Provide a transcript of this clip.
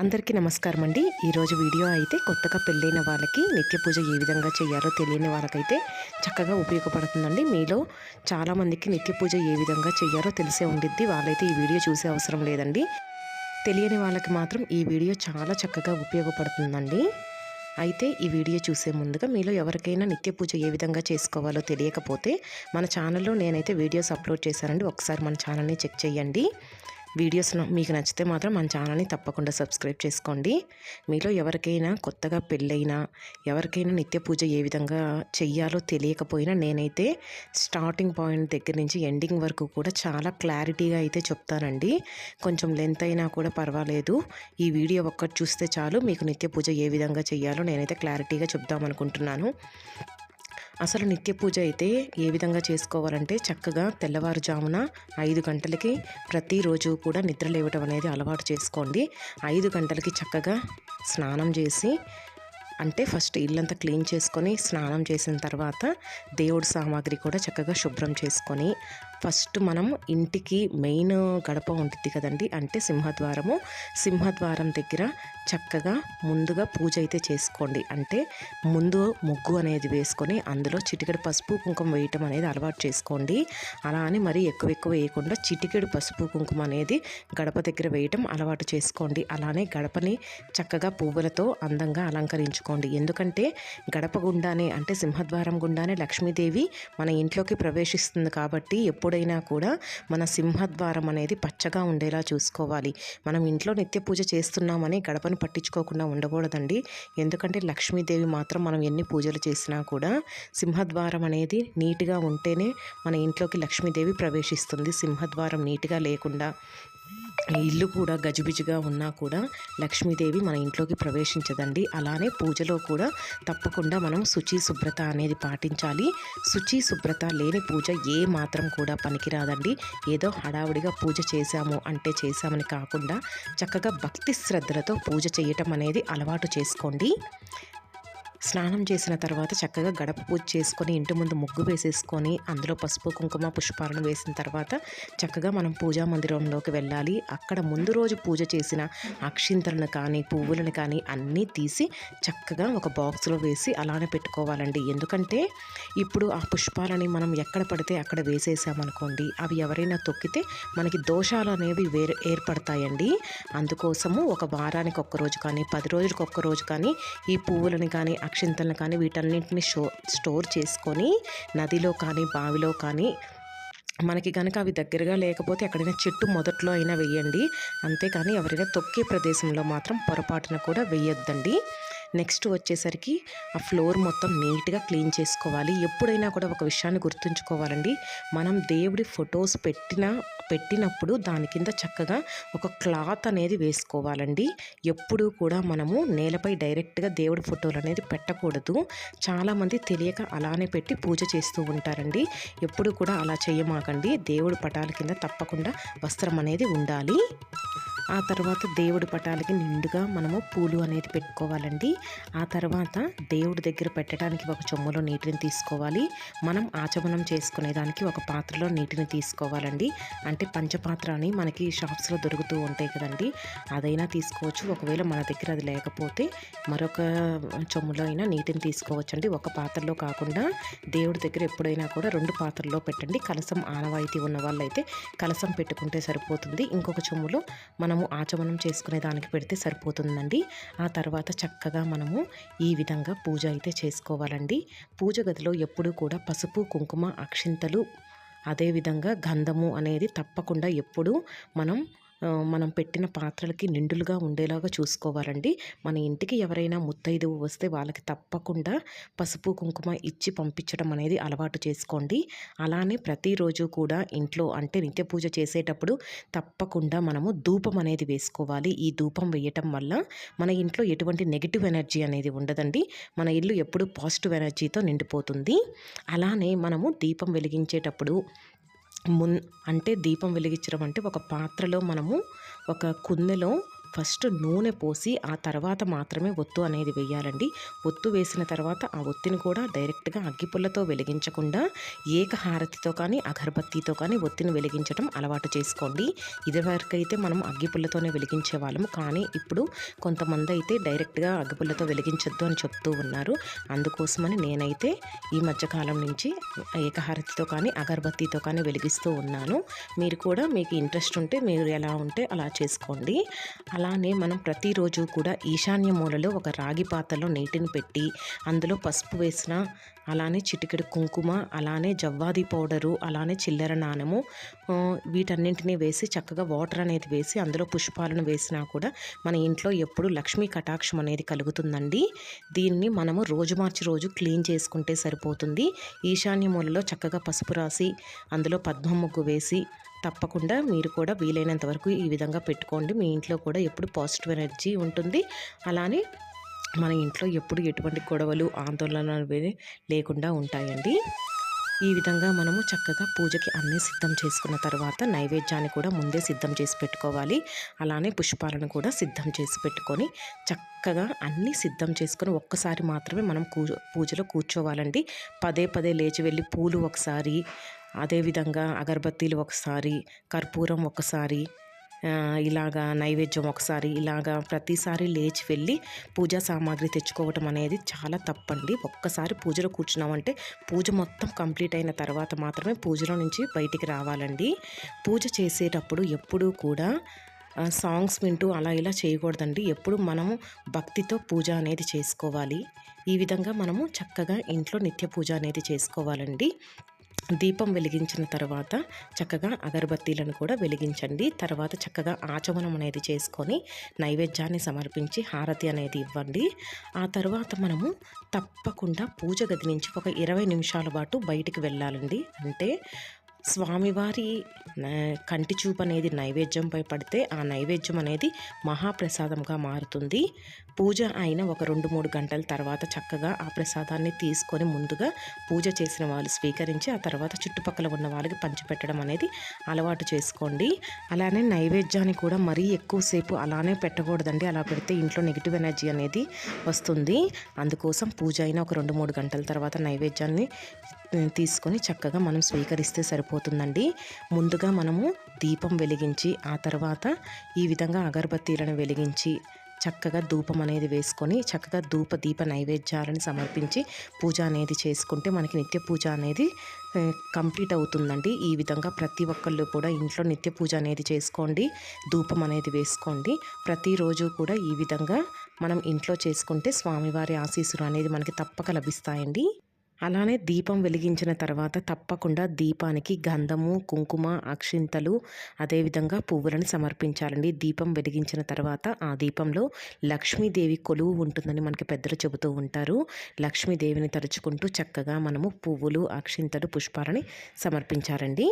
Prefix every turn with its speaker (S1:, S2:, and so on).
S1: అందరికీ నమస్కారం అండి ఈరోజు వీడియో అయితే కొత్తగా పెళ్ళైన వాళ్ళకి నిత్య పూజ ఏ విధంగా చేయాలో తెలియని వాళ్ళకైతే చక్కగా ఉపయోగపడుతుందండి. మీలో చాలామందికి నిత్య పూజ ఏ విధంగా చేయాలో తెలిసే ఉండిద్ది. వాళ్ళైతే ఈ వీడియో చూసే అవసరం లేదండి. తెలియని వాళ్ళకి మాత్రం ఈ వీడియో చాలా చక్కగా ఉపయోగపడుతుందండి. అయితే ఈ వీడియో చూసే ముందుగా మీలో ఎవరికైనా నిత్య పూజ ఏ విధంగా చేసుకోవాలో తెలియకపోతే మన ఛానల్లో నేనైతే వీడియోస్ అప్లోడ్ చేశానండి. ఒకసారి మన ఛానల్ని చెక్ చేయండి. వీడియోస్ మీకు నచ్చితే మాత్రం మన ఛానల్ని తప్పకుండా సబ్స్క్రైబ్ చేసుకోండి. మీలో ఎవరికైనా కొత్తగా పెళ్ళైనా ఎవరికైనా నిత్య పూజ ఏ విధంగా చెయ్యాలో తెలియకపోయినా నేనైతే స్టార్టింగ్ పాయింట్ దగ్గర నుంచి ఎండింగ్ వరకు కూడా చాలా క్లారిటీగా అయితే చెప్తానండి. కొంచెం లెంత్ అయినా కూడా పర్వాలేదు. ఈ వీడియో ఒక్కటి చూస్తే చాలు మీకు నిత్య పూజ ఏ విధంగా చెయ్యాలో నేనైతే క్లారిటీగా చెప్దామనుకుంటున్నాను. అసలు నిత్య పూజ అయితే ఏ విధంగా చేసుకోవాలంటే చక్కగా తెల్లవారుజామున ఐదు గంటలకి ప్రతిరోజు కూడా నిద్ర లేవటం అనేది అలవాటు చేసుకోండి. ఐదు గంటలకి చక్కగా స్నానం చేసి అంటే ఫస్ట్ ఇల్లంతా క్లీన్ చేసుకొని స్నానం చేసిన తర్వాత దేవుడి సామాగ్రి కూడా చక్కగా శుభ్రం చేసుకొని ఫస్ట్ మనం ఇంటికి మెయిన్ గడప ఉంటుంది కదండి అంటే సింహద్వారము. సింహద్వారం దగ్గర చక్కగా ముందుగా పూజ అయితే చేసుకోండి. అంటే ముందు ముగ్గు అనేది వేసుకొని అందులో చిటికెడు పసుపు కుంకుమ వేయటం అనేది అలవాటు చేసుకోండి. అలా అని మరీ ఎక్కువ ఎక్కువ వేయకుండా చిటికెడు పసుపు కుంకుమ అనేది గడప దగ్గర వేయటం అలవాటు చేసుకోండి. అలానే గడపని చక్కగా పువ్వులతో అందంగా అలంకరించుకోండి. ఎందుకంటే గడప గుండానే అంటే సింహద్వారం గుండానే లక్ష్మీదేవి మన ఇంట్లోకి ప్రవేశిస్తుంది కాబట్టి ఎప్పుడు ఎప్పుడైనా కూడా మన సింహద్వారం అనేది పచ్చగా ఉండేలా చూసుకోవాలి. మనం ఇంట్లో నిత్య పూజ చేస్తున్నామని గడపను పట్టించుకోకుండా ఉండకూడదండి. ఎందుకంటే లక్ష్మీదేవి మాత్రం మనం ఎన్ని పూజలు చేసినా కూడా సింహద్వారం అనేది నీట్గా ఉంటేనే మన ఇంట్లోకి లక్ష్మీదేవి ప్రవేశిస్తుంది. సింహద్వారం నీట్గా లేకుండా ఇల్లు కూడా గజిబిజిగా ఉన్నా కూడా లక్ష్మీదేవి మన ఇంట్లోకి ప్రవేశించదండి. అలానే పూజలో కూడా తప్పకుండా మనం శుచి శుభ్రత అనేది పాటించాలి. శుచి శుభ్రత లేని పూజ ఏ మాత్రం కూడా పనికిరాదండి. ఏదో హడావుడిగా పూజ చేశాము అంటే చేశామని కాకుండా చక్కగా భక్తి శ్రద్ధలతో పూజ చేయటం అనేది అలవాటు చేసుకోండి. స్నానం చేసిన తర్వాత చక్కగా గడప పూజ చేసుకొని ఇంటి ముందు ముగ్గు వేసేసుకొని అందులో పసుపు కుంకుమ పుష్పాలను వేసిన తర్వాత చక్కగా మనం పూజా మందిరంలోకి వెళ్ళాలి. అక్కడ ముందు రోజు పూజ చేసిన అక్షింతలను కానీ పువ్వులను కానీ అన్నీ తీసి చక్కగా ఒక బాక్స్లో వేసి అలానే పెట్టుకోవాలండి. ఎందుకంటే ఇప్పుడు ఆ పుష్పాలని మనం ఎక్కడ పడితే అక్కడ వేసేసామనుకోండి అవి ఎవరైనా తొక్కితే మనకి దోషాలు అనేవి వేరు ఏర్పడతాయండి. అందుకోసము ఒక వారానికి ఒక్కరోజు కానీ పది రోజులకు ఒక్క రోజు కానీ ఈ పువ్వులని కానీ అక్షింతలను కానీ వీటన్నింటిని షో స్టోర్ చేసుకొని నదిలో కానీ బావిలో కానీ మనకి కనుక అవి దగ్గరగా లేకపోతే ఎక్కడైనా చెట్టు మొదట్లో అయినా వేయండి. అంతేకాని ఎవరైనా తొక్కే ప్రదేశంలో మాత్రం పొరపాటున కూడా వేయొద్దండి. నెక్స్ట్ వచ్చేసరికి ఆ ఫ్లోర్ మొత్తం నీట్గా క్లీన్ చేసుకోవాలి. ఎప్పుడైనా కూడా ఒక విషయాన్ని గుర్తుంచుకోవాలండి. మనం దేవుడి ఫొటోస్ పెట్టిన పెట్టినప్పుడు దాని కింద చక్కగా ఒక క్లాత్ అనేది వేసుకోవాలండి. ఎప్పుడూ కూడా మనము నేలపై డైరెక్ట్గా దేవుడి ఫోటోలు అనేది పెట్టకూడదు. చాలామంది తెలియక అలానే పెట్టి పూజ చేస్తూ ఉంటారండి. ఎప్పుడు కూడా అలా చేయమాకండి. దేవుడి పటాల కింద తప్పకుండా వస్త్రం అనేది ఉండాలి. ఆ తర్వాత దేవుడి పటాలకి నిండుగా మనము పూలు అనేది పెట్టుకోవాలండి. ఆ తర్వాత దేవుడి దగ్గర పెట్టడానికి ఒక చెమ్ములో నీటిని తీసుకోవాలి. మనం ఆచమనం చేసుకునేదానికి ఒక పాత్రలో నీటిని తీసుకోవాలండి. అంటే పంచపాత్ర అని మనకి షాప్స్లో దొరుకుతూ ఉంటాయి కదండి. అదైనా తీసుకోవచ్చు. ఒకవేళ మన దగ్గర అది లేకపోతే మరొక చెమ్ములో అయినా నీటిని తీసుకోవచ్చండి. ఒక పాత్రలో కాకుండా దేవుడి దగ్గర ఎప్పుడైనా కూడా రెండు పాత్రల్లో పెట్టండి. కలసం ఆనవాయితీ ఉన్న వాళ్ళైతే కలసం పెట్టుకుంటే సరిపోతుంది. ఇంకొక చెమ్ములో మనము ఆచమనం చేసుకునే దానికి పెడితే సరిపోతుందండి. ఆ తర్వాత చక్కగా మనము ఈ విధంగా పూజ అయితే చేసుకోవాలండి. పూజ గదిలో ఎప్పుడూ కూడా పసుపు కుంకుమ అక్షింతలు అదేవిధంగా గంధము అనేది తప్పకుండా ఎప్పుడూ మనం మనం పెట్టిన పాత్రలకి నిండులుగా ఉండేలాగా చూసుకోవాలండి. మన ఇంటికి ఎవరైనా ముత్తైదువు వస్తే వాళ్ళకి తప్పకుండా పసుపు కుంకుమ ఇచ్చి పంపించడం అనేది అలవాటు చేసుకోండి. అలానే ప్రతిరోజు కూడా ఇంట్లో అంటే నిత్య పూజ చేసేటప్పుడు తప్పకుండా మనము ధూపం అనేది వేసుకోవాలి. ఈ ధూపం వేయటం వల్ల మన ఇంట్లో ఎటువంటి నెగిటివ్ ఎనర్జీ అనేది ఉండదండి. మన ఇల్లు ఎప్పుడు పాజిటివ్ ఎనర్జీతో నిండిపోతుంది. అలానే మనము దీపం వెలిగించేటప్పుడు మున్ అంటే దీపం వెలిగించడం అంటే ఒక పాత్రలో మనము ఒక కుందెలో ఫస్ట్ నూనె పోసి ఆ తర్వాత మాత్రమే ఒత్తు అనేది వేయాలండి. ఒత్తు వేసిన తర్వాత ఆ ఒత్తిని కూడా డైరెక్ట్గా అగ్గిపుల్లతో వెలిగించకుండా ఏకహారతితో కానీ అగరబత్తితో కానీ ఒత్తిని వెలిగించడం అలవాటు చేసుకోండి. ఇదివరకైతే మనం అగ్గిపుల్లతోనే వెలిగించే వాళ్ళము. కానీ ఇప్పుడు కొంతమంది అయితే డైరెక్ట్గా అగ్గిపుల్లతో వెలిగించొద్దు అని చెప్తూ ఉన్నారు. అందుకోసమని నేనైతే ఈ మధ్యకాలం నుంచి ఏకహారతితో కానీ అగరబత్తితో కానీ వెలిగిస్తూ ఉన్నాను. మీరు కూడా మీకు ఇంట్రెస్ట్ ఉంటే మీరు ఎలా ఉంటే అలా చేసుకోండి. అలా అలానే మనం ప్రతిరోజు కూడా ఈశాన్య మూలలో ఒక రాగి పాత్రలో నీటిని పెట్టి అందులో పసుపు వేసిన అలానే చిటికెడు కుంకుమ అలానే జవ్వాది పౌడరు అలానే చిల్లర నాణము వీటన్నింటినీ వేసి చక్కగా వాటర్ అనేది వేసి అందులో పుష్పాలను వేసినా కూడా మన ఇంట్లో ఎప్పుడు లక్ష్మీ కటాక్షం అనేది కలుగుతుందండి. దీన్ని మనము రోజు మార్చి రోజు క్లీన్ చేసుకుంటే సరిపోతుంది. ఈశాన్య మూలలో చక్కగా పసుపు రాసి అందులో పద్మ ముగ్గు వేసి తప్పకుండా మీరు కూడా వీలైనంత వరకు ఈ విధంగా పెట్టుకోండి. మీ ఇంట్లో కూడా ఎప్పుడు పాజిటివ్ ఎనర్జీ ఉంటుంది. అలానే మన ఇంట్లో ఎప్పుడు ఎటువంటి గొడవలు ఆందోళనలు లేకుండా ఉంటాయండి. ఈ విధంగా మనము చక్కగా పూజకి అన్నీ సిద్ధం చేసుకున్న తర్వాత నైవేద్యాన్ని కూడా ముందే సిద్ధం చేసి పెట్టుకోవాలి. అలానే పుష్పాలను కూడా సిద్ధం చేసి పెట్టుకొని చక్కగా అన్నీ సిద్ధం చేసుకొని ఒక్కసారి మాత్రమే మనం కూ పూజలో కూర్చోవాలండి. పదే పదే లేచి వెళ్ళి పూలు ఒకసారి అదేవిధంగా అగరబత్తీలు ఒకసారి కర్పూరం ఒకసారి ఇలాగా నైవేద్యం ఒకసారి ఇలాగా ప్రతిసారి లేచి వెళ్ళి పూజా సామాగ్రి తెచ్చుకోవటం అనేది చాలా తప్పండి. ఒక్కసారి పూజలో కూర్చున్నామంటే పూజ మొత్తం కంప్లీట్ అయిన తర్వాత మాత్రమే పూజలో నుంచి బయటికి రావాలండి. పూజ చేసేటప్పుడు ఎప్పుడూ కూడా సాంగ్స్ వింటూ అలా ఇలా చేయకూడదండి. ఎప్పుడు మనము భక్తితో పూజ అనేది చేసుకోవాలి. ఈ విధంగా మనము చక్కగా ఇంట్లో నిత్య పూజ అనేది చేసుకోవాలండి. దీపం వెలిగించిన తర్వాత చక్కగా అగరబత్తీలను కూడా వెలిగించండి. తర్వాత చక్కగా ఆచమనం అనేది చేసుకొని నైవేద్యాన్ని సమర్పించి హారతి అనేది ఇవ్వండి. ఆ తర్వాత మనము తప్పకుండా పూజ గది నుంచి ఒక ఇరవై నిమిషాల పాటు బయటికి వెళ్ళాలండి. అంటే స్వామివారి కంటి చూపు అనేది నైవేద్యంపై పడితే ఆ నైవేద్యం అనేది మహాప్రసాదంగా మారుతుంది. పూజ అయిన ఒక రెండు మూడు గంటల తర్వాత చక్కగా ఆ ప్రసాదాన్ని తీసుకొని ముందుగా పూజ చేసిన వాళ్ళు స్వీకరించి ఆ తర్వాత చుట్టుపక్కల ఉన్న వాళ్ళకి పంచిపెట్టడం అనేది అలవాటు చేసుకోండి. అలానే నైవేద్యాన్ని కూడా మరీ ఎక్కువసేపు అలానే పెట్టకూడదండి. అలా పెడితే ఇంట్లో నెగిటివ్ ఎనర్జీ అనేది వస్తుంది. అందుకోసం పూజ అయిన ఒక రెండు మూడు గంటల తర్వాత నైవేద్యాన్ని తీసుకొని చక్కగా మనం స్వీకరిస్తే సరిపోతుందండి. ముందుగా మనము దీపం వెలిగించి ఆ తర్వాత ఈ విధంగా అగరబత్తీలను వెలిగించి చక్కగా ధూపం అనేది వేసుకొని చక్కగా ధూప దీప నైవేద్యాలను సమర్పించి పూజ అనేది చేసుకుంటే మనకి నిత్య పూజ అనేది కంప్లీట్ అవుతుందండి. ఈ విధంగా ప్రతి ఒక్కళ్ళు కూడా ఇంట్లో నిత్య పూజ అనేది చేసుకోండి ధూపం అనేది వేసుకోండి. ప్రతిరోజు కూడా ఈ విధంగా మనం ఇంట్లో చేసుకుంటే స్వామివారి ఆశీస్సులు అనేది మనకి తప్పక లభిస్తాయండి. అలానే దీపం వెలిగించిన తర్వాత తప్పకుండా దీపానికి గంధము కుంకుమ అక్షింతలు అదేవిధంగా పువ్వులను సమర్పించాలండి. దీపం వెలిగించిన తర్వాత ఆ దీపంలో లక్ష్మీదేవి కొలువు ఉంటుందని మనకి పెద్దలు చెబుతూ ఉంటారు. లక్ష్మీదేవిని తలుచుకుంటూ చక్కగా మనము పువ్వులు అక్షింతలు పుష్పాలని సమర్పించారండి